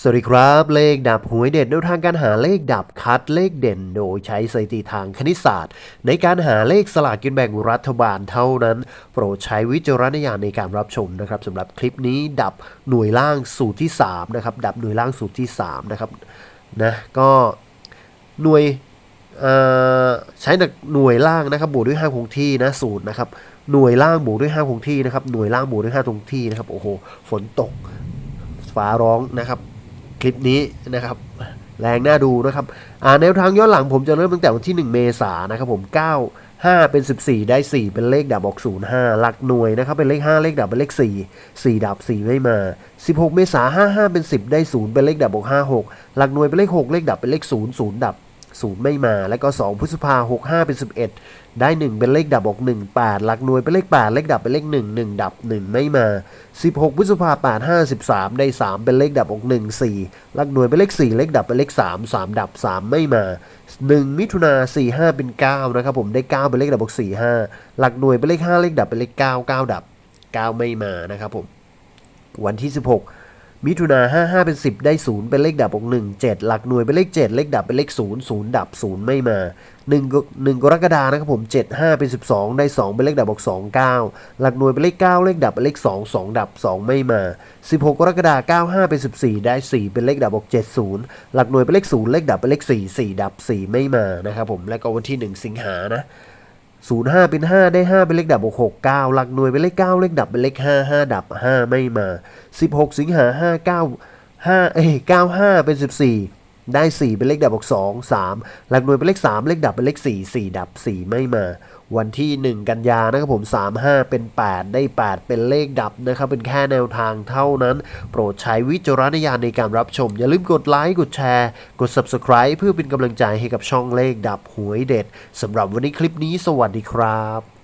สวัสดีครับ เลขดับหวยเด็ดแนวทางการหาเลขดับคัดเลขเด่น โดยใช้สถิติทางคณิตศาสตร์ ในการหาเลขสลากกินแบ่งรัฐบาลเท่านั้น โปรดใช้วิจารณญาณในการรับชมนะครับสำหรับคลิปนี้ดับหน่วยล่างสูตรที่3นะครับดับหน่วยล่างสูตรที่3นะครับนะก็หน่วยใช้หน่วยล่างนะครับบวกด้วย5คงที่นะสูตรนะครับหน่วยล่างบวกด้วย5คงที่นะครับหน่วยล่างบวกด้วย5คงที่นะครับโอ้โหฝนตกฟ้าร้องนะครับ คลิปนี้นะครับ แรงน่าดูนะครับอ่าแนวทางย้อนหลังผมจะเริ่มตั้งแต่วันที่ 1 เมษายนนะครับผม9 5 เป็น 14 ได้ 4 เป็นเลขดับออก0 5 หลักหน่วยนะครับ เป็นเลข 5 เลขดับเป็นเลข 4 4 ดับ 4 ไม่มา 16 เมษายน55 เป็น 10 ได้ 0 เป็นเลขดับออก5 6 หลักหน่วยเป็นเลข 6 เลขดับเป็นเลข 0 0 ดับ 0 ไม่มา แล้วก็ 2พฤษภาหก5เป็น 11 ได้ 1 เป็นเลขดับออก1 8 หลักหน่วยเป็นเลข 8 เลขดับเป็นเลข 1 1 ดับ 1 ไม่มา 16พฤษภา8 5 13 ได้ 3 เป็นเลขดับออก 1 4 หลักหน่วยเป็นเลข 4 เลขดับเป็นเลข 3 3 ดับ 3 ไม่มา 1 มิถุนา4 5 เป็น 9 นะครับผม ได้ 9 เป็นเลขดับออก4 5 หลักหน่วยเป็นเลข 5 เลขดับเป็นเลข 9 9 ดับ 9 ไม่มานะครับผม วันที่ 16 มิถุนา55 เป็น 10 ได้ 0 เป็นเลขดับออก1 7 หลักหน่วยเป็นเลข 7 เลขดับเป็นเลข 0 0 ดับ 0 ไม่มา1ก1กรกฎานะครับผม 7 5 เป็น 12 ได้ 2 เป็นเลขดับออก2 9 หลักหน่วยเป็นเลข 9 เลขดับเป็นเลข 2 2 ดับ 2 ไม่มา 16 กรกฎาคม95 เป็น 14 ได้ 4 เป็นเลขดับออก70 หลักหน่วยเป็นเลข 0 เลขดับเป็นเลข 4 4 ดับ 4 ไม่มานะครับผม แล้วก็วันที่ 1 สิงหานะ ศูนย์ห้าเป็นห้าได้ห้าเป็นเลขดับหกหกเก้าหลักหน่วยเป็นเลขเก้าเลขดับเป็นเลขห้าห้าดับห้าไม่มาสิบหกสิงหาห้าเก้าห้าเอ้เก้าห้าเป็นสิบสี่ได้สี่เป็นเลขดับอกสองสามหลักหน่วยเป็นเลขสามเลขดับเป็นเลขสี่สี่ดับสี่ไม่มา วันที่ 1 กันยานะครับผม 3 5 เป็น 8 ได้ 8 เป็นเลขดับนะครับ เป็นแค่แนวทางเท่านั้น โปรดใช้วิจารณญาณในการรับชม อย่าลืมกดไลค์ กดแชร์ กด Subscribe เพื่อเป็นกำลังใจให้กับช่องเลขดับหวยเด็ดสำหรับวันนี้คลิปนี้สวัสดีครับ